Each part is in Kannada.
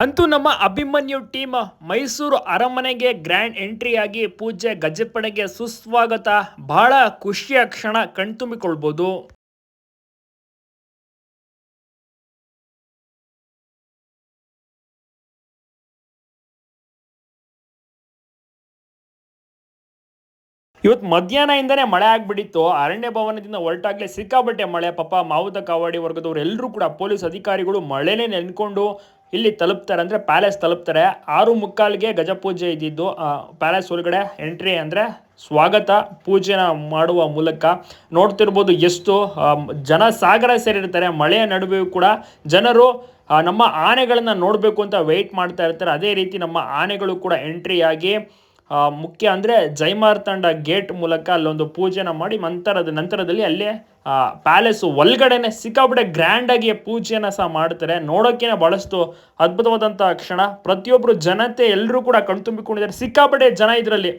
ಅಂತೂ ನಮ್ಮ ಅಭಿಮನ್ಯು ಟೀಮ್ ಮೈಸೂರು ಅರಮನೆಗೆ ಗ್ರ್ಯಾಂಡ್ ಎಂಟ್ರಿ ಆಗಿ ಪೂಜೆ ಗಜಪಡೆಗೆ ಸುಸ್ವಾಗತ. ಬಹಳ ಖುಷಿಯ ಕ್ಷಣ ಕಣ್ತುಂಬಿಕೊಳ್ಬೋದು. ಇವತ್ತು ಮಧ್ಯಾಹ್ನದಿಂದನೇ ಮಳೆ ಆಗ್ಬಿಟ್ಟಿತ್ತು. ಅರಣ್ಯ ಭವನದಿಂದ ಹೊರಟಾಗ್ಲೇ ಸಿಕ್ಕಾಬಟ್ಟೆ ಮಳೆ. ಪಾಪ ಮಾವುತ ಕಾವಾಡಿ ವರ್ಗದವರು ಎಲ್ಲರೂ ಕೂಡ ಪೊಲೀಸ್ ಅಧಿಕಾರಿಗಳು ಮಳೆನೇ ನೆನ್ಕೊಂಡು ಇಲ್ಲಿ ತಲುಪ್ತಾರೆ ಅಂದರೆ ಪ್ಯಾಲೇಸ್ ತಲುಪ್ತಾರೆ. ಆರು ಮುಕ್ಕಾಲ್ಗೆ ಗಜಪೂಜೆ ಇದ್ದಿದ್ದು ಪ್ಯಾಲೇಸ್ ಒಳಗಡೆ ಎಂಟ್ರಿ ಅಂದರೆ ಸ್ವಾಗತ ಪೂಜೆನ ಮಾಡುವ ಮೂಲಕ. ನೋಡ್ತಿರ್ಬೋದು ಎಷ್ಟು ಜನ ಸಾಗರ ಸೇರಿರ್ತಾರೆ. ಮಳೆಯ ನಡುವೆಯೂ ಕೂಡ ಜನರು ನಮ್ಮ ಆನೆಗಳನ್ನು ನೋಡಬೇಕು ಅಂತ ವೆಯ್ಟ್ ಮಾಡ್ತಾ ಇರ್ತಾರೆ. ಅದೇ ರೀತಿ ನಮ್ಮ ಆನೆಗಳು ಕೂಡ ಎಂಟ್ರಿ ಆಗಿ ಆ, ಮುಖ್ಯ ಅಂದರೆ ಜೈಮಾರ್ತಂಡ ಗೇಟ್ ಮೂಲಕ ಅಲ್ಲೊಂದು ಪೂಜೆನ ಮಾಡಿ ನಂತರದ ನಂತರದಲ್ಲಿ ಅಲ್ಲೇ ಪ್ಯಾಲೇಸ್ ಒಳಗಡೆನೆ ಸಿಕ್ಕಾಬಿಟ್ಟೆ ಗ್ರ್ಯಾಂಡಾಗಿ ಪೂಜೆಯನ್ನು ಸಹ ಮಾಡ್ತಾರೆ. ನೋಡೋಕ್ಕೇನೆ ಭಾಳಷ್ಟು ಅದ್ಭುತವಾದಂಥ ಕ್ಷಣ. ಪ್ರತಿಯೊಬ್ಬರು ಜನತೆ ಎಲ್ಲರೂ ಕೂಡ ಕಣ್ತುಂಬಿಕೊಂಡಿದ್ದಾರೆ ಸಿಕ್ಕಾಪಟ್ಟೆ ಜನ ಇದರಲ್ಲಿ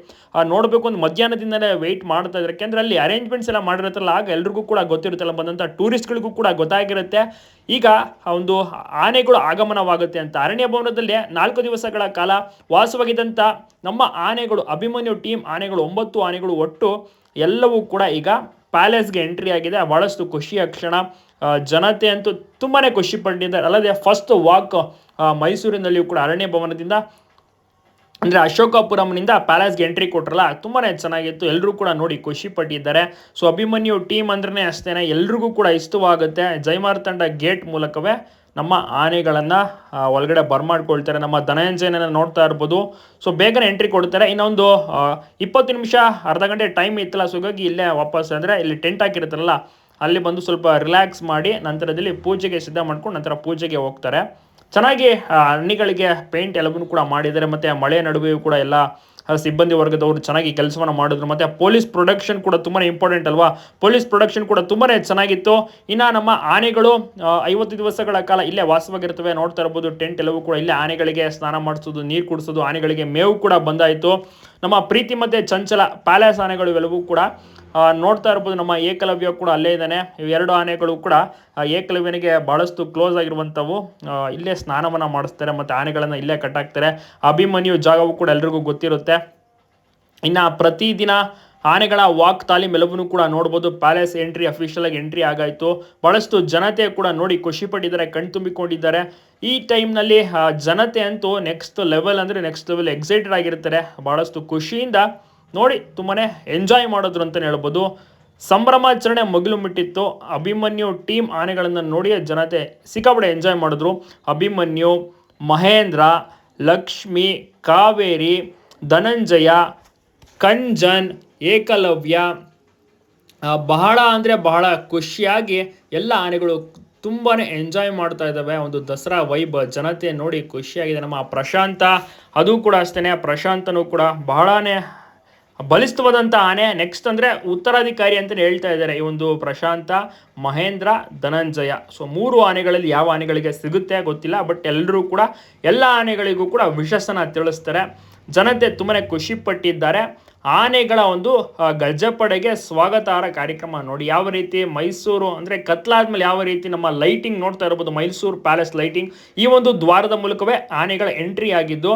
ನೋಡಬೇಕು ಒಂದು ಮಧ್ಯಾಹ್ನದಿಂದಲೇ ವೆಯ್ಟ್ ಮಾಡ್ತಾ ಇದ್ದಾರೆ. ಯಾಕೆಂದರೆ ಅಲ್ಲಿ ಅರೇಂಜ್ಮೆಂಟ್ಸ್ ಎಲ್ಲ ಮಾಡಿರುತ್ತಲ್ಲ, ಆಗ ಎಲ್ರಿಗೂ ಕೂಡ ಗೊತ್ತಿರುತ್ತಲ್ಲ ಬಂದಂಥ ಟೂರಿಸ್ಟ್ಗಳಿಗೂ ಕೂಡ ಗೊತ್ತಾಗಿರುತ್ತೆ. ಈಗ ಒಂದು ಆನೆಗಳು ಆಗಮನವಾಗುತ್ತೆ ಅಂತ. ಅರಣ್ಯ ಭವನದಲ್ಲಿ ನಾಲ್ಕು ದಿವಸಗಳ ಕಾಲ ವಾಸವಾಗಿದ್ದಂಥ ನಮ್ಮ ಆನೆಗಳು, ಅಭಿಮನ್ಯು ಟೀಮ್ ಆನೆಗಳು, ಒಂಬತ್ತು ಆನೆಗಳು ಒಟ್ಟು ಎಲ್ಲವೂ ಕೂಡ ಈಗ ಪ್ಯಾಲೇಸ್ಗೆ ಎಂಟ್ರಿ ಆಗಿದೆ. ಭಾಳಷ್ಟು ಖುಷಿಯ ಕ್ಷಣ. ಜನತೆ ಅಂತೂ ತುಂಬಾ ಖುಷಿ ಪಟ್ಟಿದ್ದಾರೆ ಅಲ್ಲದೆ ಫಸ್ಟ್ ವಾಕ್ ಮೈಸೂರಿನಲ್ಲಿಯೂ ಕೂಡ ಅರಣ್ಯ ಭವನದಿಂದ, ಅಂದರೆ ಅಶೋಕಪುರಂನಿಂದ ಪ್ಯಾಲೇಸ್ಗೆ ಎಂಟ್ರಿ ಕೊಟ್ರಲ್ಲ ತುಂಬಾ ಚೆನ್ನಾಗಿತ್ತು. ಎಲ್ಲರೂ ಕೂಡ ನೋಡಿ ಖುಷಿ ಪಟ್ಟಿದ್ದಾರೆ ಸೊ ಅಭಿಮನ್ಯು ಟೀಮ್ ಅಂದ್ರೆ ಅಷ್ಟೇ ಎಲ್ರಿಗೂ ಕೂಡ ಇಷ್ಟವಾಗುತ್ತೆ. ಜೈಮಾರ್ ತಂಡ ಗೇಟ್ ಮೂಲಕವೇ ನಮ್ಮ ಆನೆಗಳನ್ನು ಒಳಗಡೆ ಬರ್ಮಾಡ್ಕೊಳ್ತಾರೆ ನಮ್ಮ ಧನಂಜಯನ ನೋಡ್ತಾ ಇರ್ಬೋದು. ಸೊ ಬೇಗನೆ ಎಂಟ್ರಿ ಕೊಡ್ತಾರೆ. ಇನ್ನೊಂದು ಇಪ್ಪತ್ತು ನಿಮಿಷ, ಅರ್ಧ ಗಂಟೆ ಟೈಮ್ ಇತ್ತಲ್ಲ ಸೊ ಇಲ್ಲೇ ವಾಪಸ್ ಅಂದರೆ ಇಲ್ಲಿ ಟೆಂಟ್ ಹಾಕಿರ್ತಾರಲ್ಲ ಅಲ್ಲಿ ಬಂದು ಸ್ವಲ್ಪ ರಿಲ್ಯಾಕ್ಸ್ ಮಾಡಿ, ನಂತರದಲ್ಲಿ ಪೂಜೆಗೆ ಸಿದ್ಧ ಮಾಡ್ಕೊಂಡು ನಂತರ ಪೂಜೆಗೆ ಹೋಗ್ತಾರೆ. ಚೆನ್ನಾಗಿ ಹಣ್ಣಿಗಳಿಗೆ ಪೇಂಟ್ ಎಲ್ಲವನ್ನೂ ಕೂಡ ಮಾಡಿದ್ದಾರೆ. ಮತ್ತು ಮಳೆ ನಡುವೆಯೂ ಕೂಡ ಎಲ್ಲ ಸಿಬ್ಬಂದಿ ವರ್ಗದವರು ಚೆನ್ನಾಗಿ ಕೆಲಸವನ್ನು ಮಾಡಿದ್ರು. ಮತ್ತು ಪೊಲೀಸ್ ಪ್ರೊಡಕ್ಷನ್ ಕೂಡ ತುಂಬಾ ಇಂಪಾರ್ಟೆಂಟ್ ಅಲ್ವಾ? ಪೊಲೀಸ್ ಪ್ರೊಡಕ್ಷನ್ ಕೂಡ ತುಂಬಾ ಚೆನ್ನಾಗಿತ್ತು. ಇನ್ನು ನಮ್ಮ ಆನೆಗಳು ಐವತ್ತು ದಿವಸಗಳ ಕಾಲ ಇಲ್ಲೇ ವಾಸವಾಗಿರ್ತವೆ. ನೋಡ್ತಾ ಇರ್ಬೋದು ಟೆಂಟ್ ಎಲ್ಲವೂ ಕೂಡ ಇಲ್ಲೇ ಆನೆಗಳಿಗೆ ಸ್ನಾನ ಮಾಡಿಸೋದು, ನೀರು ಕುಡಿಸೋದು, ಆನೆಗಳಿಗೆ ಮೇವು ಕೂಡ ಬಂದಾಯಿತು. ನಮ್ಮ ಪ್ರೀತಿ ಮತ್ತು ಚಂಚಲ ಪ್ಯಾಲೇಸ್ ಆನೆಗಳು ಇವೆಲ್ಲವೂ ಕೂಡ ನೋಡ್ತಾ ಇರ್ಬೋದು, ನಮ್ಮ ಏಕಲವ್ಯ ಕೂಡ ಅಲ್ಲೇ ಇದ್ದಾನೆ. ಇವೆರಡು ಆನೆಗಳು ಕೂಡ ಏಕಲವ್ಯನಿಗೆ ಬಹಳಷ್ಟು ಕ್ಲೋಸ್ ಆಗಿರುವಂಥವು ಇಲ್ಲೇ ಸ್ನಾನವನ್ನು ಮಾಡಿಸ್ತಾರೆ ಮತ್ತು ಆನೆಗಳನ್ನು ಇಲ್ಲೇ ಕಟ್ಟಾಕ್ತಾರೆ. ಅಭಿಮನ್ಯು ಜಾಗವು ಕೂಡ ಎಲ್ರಿಗೂ ಗೊತ್ತಿರುತ್ತೆ. ಇನ್ನು ಪ್ರತಿದಿನ ಆನೆಗಳ ವಾಕ್ ತಾಲೀಮ್ ಎಲ್ಲವನ್ನೂ ಕೂಡ ನೋಡ್ಬೋದು. ಪ್ಯಾಲೇಸ್ ಎಂಟ್ರಿ ಅಫಿಷಿಯಲ್ ಆಗಿ ಎಂಟ್ರಿ ಆಗಾಯಿತು. ಭಾಳಷ್ಟು ಜನತೆ ಕೂಡ ನೋಡಿ ಖುಷಿ ಪಟ್ಟಿದ್ದಾರೆ ಕಣ್ತುಂಬಿಕೊಂಡಿದ್ದಾರೆ ಈ ಟೈಮ್ನಲ್ಲಿ ಜನತೆ ಅಂತೂ ನೆಕ್ಸ್ಟ್ ಲೆವೆಲ್ ಅಂದರೆ ನೆಕ್ಸ್ಟ್ ಲೆವೆಲ್ ಎಕ್ಸೈಟೆಡ್ ಆಗಿರ್ತಾರೆ. ಭಾಳಷ್ಟು ಖುಷಿಯಿಂದ ನೋಡಿ ತುಂಬಾ ಎಂಜಾಯ್ ಮಾಡಿದ್ರು ಅಂತಲೇ ಹೇಳ್ಬೋದು. ಸಂಭ್ರಮಾಚರಣೆ ಮಗಿಲು ಮುಟ್ಟಿತ್ತು ಅಭಿಮನ್ಯು ಟೀಮ್ ಆನೆಗಳನ್ನು ನೋಡಿ ಜನತೆ ಸಿಕ್ಕಾಪಟ್ಟೆ ಎಂಜಾಯ್ ಮಾಡಿದ್ರು. ಅಭಿಮನ್ಯು, ಮಹೇಂದ್ರ, ಲಕ್ಷ್ಮಿ, ಕಾವೇರಿ, ಧನಂಜಯ, ಕಂಜನ್, ಏಕಲವ್ಯ ಬಹಳ ಅಂದರೆ ಬಹಳ ಖುಷಿಯಾಗಿ ಎಲ್ಲ ಆನೆಗಳು ತುಂಬಾ ಎಂಜಾಯ್ ಮಾಡ್ತಾ ಇದ್ದಾವೆ. ಒಂದು ದಸರಾ ವೈಬ್ ಜನತೆ ನೋಡಿ ಖುಷಿಯಾಗಿದೆ. ನಮ್ಮ ಪ್ರಶಾಂತ, ಅದು ಕೂಡ ಅಷ್ಟೇ ಪ್ರಶಾಂತನೂ ಕೂಡ ಬಹಳನೇ ಬಲಿಷ್ಠವಾದಂಥ ಆನೆ ನೆಕ್ಸ್ಟ್ ಅಂದರೆ ಉತ್ತರಾಧಿಕಾರಿ ಅಂತಲೇ ಹೇಳ್ತಾ ಇದ್ದಾರೆ. ಈ ಒಂದು ಪ್ರಶಾಂತ, ಮಹೇಂದ್ರ, ಧನಂಜಯ. ಸೊ ಮೂರು ಆನೆಗಳಲ್ಲಿ ಯಾವ ಆನೆಗಳಿಗೆ ಸಿಗುತ್ತೆ ಗೊತ್ತಿಲ್ಲ ಬಟ್ ಎಲ್ಲರೂ ಕೂಡ, ಎಲ್ಲ ಆನೆಗಳಿಗೂ ಕೂಡ ವಿಶಸ್ಸನ ತಿಳಿಸ್ತಾರೆ. ಜನತೆ ತುಂಬಾ ಖುಷಿ ಪಟ್ಟಿದ್ದಾರೆ. ಆನೆಗಳ ಒಂದು ಗಜಪಡೆಗೆ ಸ್ವಾಗತಾರ್ಹ ಕಾರ್ಯಕ್ರಮ ನೋಡಿ, ಯಾವ ರೀತಿ ಮೈಸೂರು ಅಂದರೆ ಕತ್ಲಾದ್ಮೇಲೆ ಯಾವ ರೀತಿ ನಮ್ಮ ಲೈಟಿಂಗ್ ನೋಡ್ತಾ ಇರ್ಬೋದು, ಮೈಸೂರು ಪ್ಯಾಲೇಸ್ ಲೈಟಿಂಗ್ ಈ ಒಂದು ದ್ವಾರದ ಮೂಲಕವೇ ಆನೆಗಳ ಎಂಟ್ರಿ ಆಗಿದ್ದು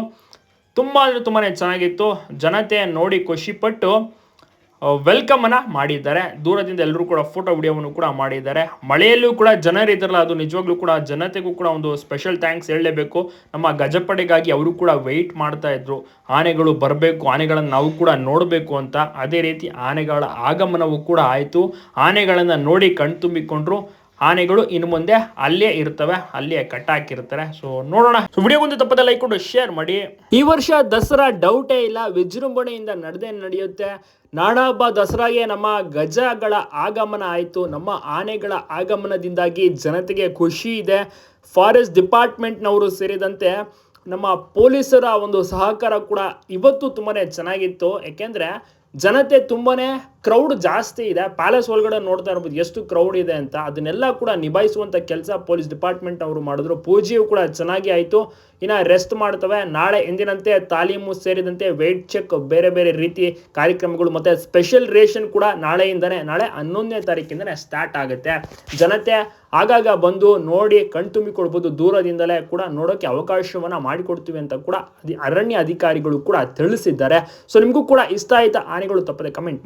ತುಂಬ ಅಂದರೆ ತುಂಬಾ ಚೆನ್ನಾಗಿತ್ತು. ಜನತೆ ನೋಡಿ ಖುಷಿಪಟ್ಟು ವೆಲ್ಕಮನ್ನು ಮಾಡಿದ್ದಾರೆ. ದೂರದಿಂದ ಎಲ್ಲರೂ ಕೂಡ ಫೋಟೋ ವಿಡಿಯೋವನ್ನು ಕೂಡ ಮಾಡಿದ್ದಾರೆ. ಮಳೆಯಲ್ಲೂ ಕೂಡ ಜನರಿದ್ದಾರಲ್ಲ ಅದು ನಿಜವಾಗ್ಲೂ ಕೂಡ ಜನತೆಗೂ ಕೂಡ ಒಂದು ಸ್ಪೆಷಲ್ ಥ್ಯಾಂಕ್ಸ್ ಹೇಳಲೇಬೇಕು. ನಮ್ಮ ಗಜಪಡೆಗಾಗಿ ಅವರು ಕೂಡ ವೆಯ್ಟ್ ಮಾಡ್ತಾ ಇದ್ರು. ಆನೆಗಳು ಬರಬೇಕು, ಆನೆಗಳನ್ನು ನಾವು ಕೂಡ ನೋಡಬೇಕು ಅಂತ. ಅದೇ ರೀತಿ ಆನೆಗಳ ಆಗಮನವೂ ಕೂಡ ಆಯಿತು. ಆನೆಗಳನ್ನು ನೋಡಿ ಕಣ್ತುಂಬಿಕೊಂಡ್ರು ಆನೆಗಳು ಇನ್ನು ಮುಂದೆ ಅಲ್ಲೇ ಇರ್ತವೆ, ಅಲ್ಲೇ ಕಟ್ಟಾಕಿರ್ತಾರೆ. ಸೊ ನೋಡೋಣ. ಸೊ ವಿಡಿಯೋಗೊಂದು ತಪ್ಪದೆ ಲೈಕ್ ಕೊಟ್ಟು ಶೇರ್ ಮಾಡಿ. ಈ ವರ್ಷ ದಸರಾ ಡೌಟೇ ಇಲ್ಲ, ವಿಜೃಂಭಣೆಯಿಂದ ನಡೆದೇ ನಡೆಯುತ್ತೆ. ನಾಡಹಬ್ಬ ದಸರಾಗೆ ನಮ್ಮ ಗಜಗಳ ಆಗಮನ ಆಯಿತು. ನಮ್ಮ ಆನೆಗಳ ಆಗಮನದಿಂದಾಗಿ ಜನತೆಗೆ ಖುಷಿ ಇದೆ. ಫಾರೆಸ್ಟ್ ಡಿಪಾರ್ಟ್ಮೆಂಟ್ನವರು ಸೇರಿದಂತೆ ನಮ್ಮ ಪೊಲೀಸರ ಒಂದು ಸಹಕಾರ ಕೂಡ ಇವತ್ತು ತುಂಬಾ ಚೆನ್ನಾಗಿತ್ತು. ಯಾಕೆಂದರೆ ಜನತೆ ತುಂಬಾ ಕ್ರೌಡ್ ಜಾಸ್ತಿ ಇದೆ. ಪ್ಯಾಲೇಸ್ ಒಳಗಡೆ ನೋಡ್ತಾ ಇರ್ಬೋದು ಎಷ್ಟು ಕ್ರೌಡ್ ಇದೆ ಅಂತ. ಅದನ್ನೆಲ್ಲ ಕೂಡ ನಿಭಾಯಿಸುವಂಥ ಕೆಲಸ ಪೊಲೀಸ್ ಡಿಪಾರ್ಟ್ಮೆಂಟ್ ಅವರು ಮಾಡಿದ್ರು. ಪೂಜೆಯು ಕೂಡ ಚೆನ್ನಾಗಿ ಆಯಿತು. ಇನ್ನು ರೆಸ್ಟ್ ಮಾಡ್ತವೆ. ನಾಳೆ ಎಂದಿನಂತೆ ತಾಲೀಮು ಸೇರಿದಂತೆ ವೇಟ್ ಚೆಕ್ ಬೇರೆ ಬೇರೆ ರೀತಿ ಕಾರ್ಯಕ್ರಮಗಳು ಮತ್ತೆ ಸ್ಪೆಷಲ್ ರೇಷನ್ ಕೂಡ ನಾಳೆಯಿಂದನೇ, ನಾಳೆ ಹನ್ನೊಂದನೇ ತಾರೀಕಿಂದನೇ ಸ್ಟಾರ್ಟ್ ಆಗುತ್ತೆ. ಜನತೆ ಆಗಾಗ ಬಂದು ನೋಡಿ ಕಣ್ತುಂಬಿಕೊಳ್ಬೋದು ದೂರದಿಂದಲೇ ಕೂಡ ನೋಡೋಕ್ಕೆ ಅವಕಾಶವನ್ನು ಮಾಡಿಕೊಡ್ತೀವಿ ಅಂತ ಕೂಡ ಅರಣ್ಯ ಅಧಿಕಾರಿಗಳು ಕೂಡ ತಿಳಿಸಿದ್ದಾರೆ. ಸೊ ನಿಮಗೂ ಕೂಡ ಇಷ್ಟ ಆಯಿತಾ ಆನೆಗಳು ತಪ್ಪದೆ ಕಮೆಂಟ್